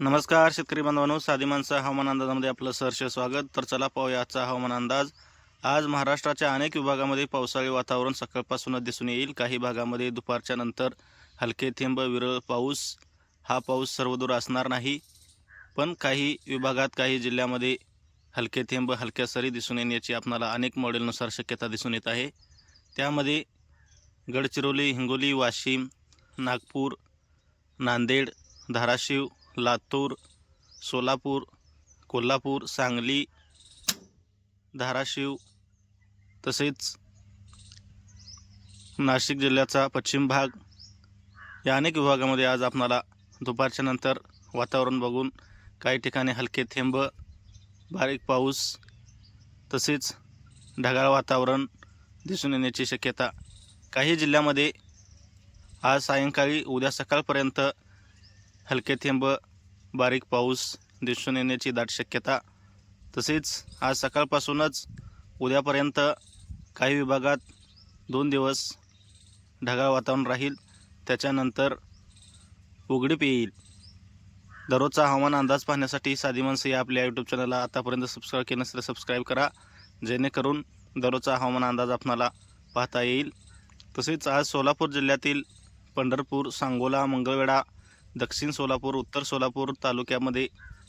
नमस्कार शेतकरी बांधवांनो. साधी माणसं हवामान अंदाजामध्ये आपलं सहर्ष स्वागत. तर चला पाहूया आजचा हवामान अंदाज. आज महाराष्ट्राच्या अनेक विभागामध्ये पावसाळी वातावरण सकाळपासूनच दिसून येईल. काही भागामध्ये दुपारच्या नंतर हलके थेंब विरळ पाऊस. हा पाऊस सर्वदूर असणार नाही. पण काही विभागात काही जिल्ह्यामध्ये हलके थेंब हलक्या सरी दिसून येण्याची आपणाला अनेक मॉडेलनुसार शक्यता दिसून येत आहे. त्यामध्ये गडचिरोली हिंगोली वाशिम नागपूर नांदेड धाराशिव लातूर सोलापूर कोल्हापूर सांगली धाराशिव तसेच नाशिक जिल्ह्याचा पश्चिम भाग. या अनेक विभागामध्ये आज आपणाला दुपारच्या नंतर वातावरण बघून काही ठिकाणी हलके थेंब बारीक पाऊस तसेच ढगाळ वातावरण दिसून येण्याची शक्यता. काही जिल्ह्यामध्ये आज सायंकाळी उद्या सकाळपर्यंत हलके थेंब बारीक पाऊस दिसून येण्याची दाट शक्यता. तसेच आज सकाळपासूनच उद्यापर्यंत काही विभागात दोन दिवस ढगाळ वातावरण राहील. त्याच्यानंतर उघडीप येईल. दररोजचा हवामान अंदाज पाहण्यासाठी साधी माणसं या आपल्या यूट्यूब चॅनलला आतापर्यंत सबस्क्राईब केलं नसेल सबस्क्राईब करा. जेणेकरून दररोजचा हवामान अंदाज आपणाला पाहता येईल. तसेच आज सोलापूर जिल्ह्यातील पंढरपूर सांगोला मंगळवेढा दक्षिण सोलापूर उत्तर सोलापूर तालुक्यामध्ये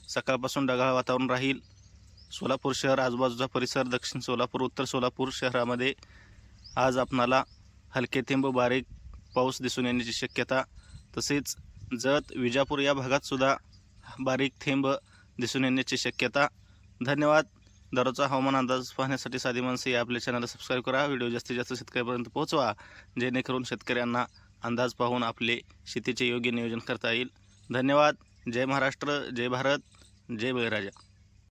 सकाळपासून ढगाळ वातावरण राहील. सोलापूर शहर आजूबाजूचा परिसर दक्षिण सोलापूर उत्तर सोलापूर शहरामध्ये आज आपणाला हलके थेंब बारीक पाऊस दिसून येण्याची शक्यता. तसेच जत विजापूर या भागातसुद्धा बारीक थेंब दिसून येण्याची शक्यता. धन्यवाद. दररोजचा हवामान अंदाज पाहण्यासाठी साधी माणसे या आपल्या चॅनलला सबस्क्राईब करा. व्हिडिओ जास्तीत जास्त शेतकऱ्यापर्यंत पोहोचवा. जेणेकरून शेतकऱ्यांना अंदाज पाहून आपले शेतीचे योग्य नियोजन करता येईल. धन्यवाद. जय महाराष्ट्र जय भारत जय बळीराजा.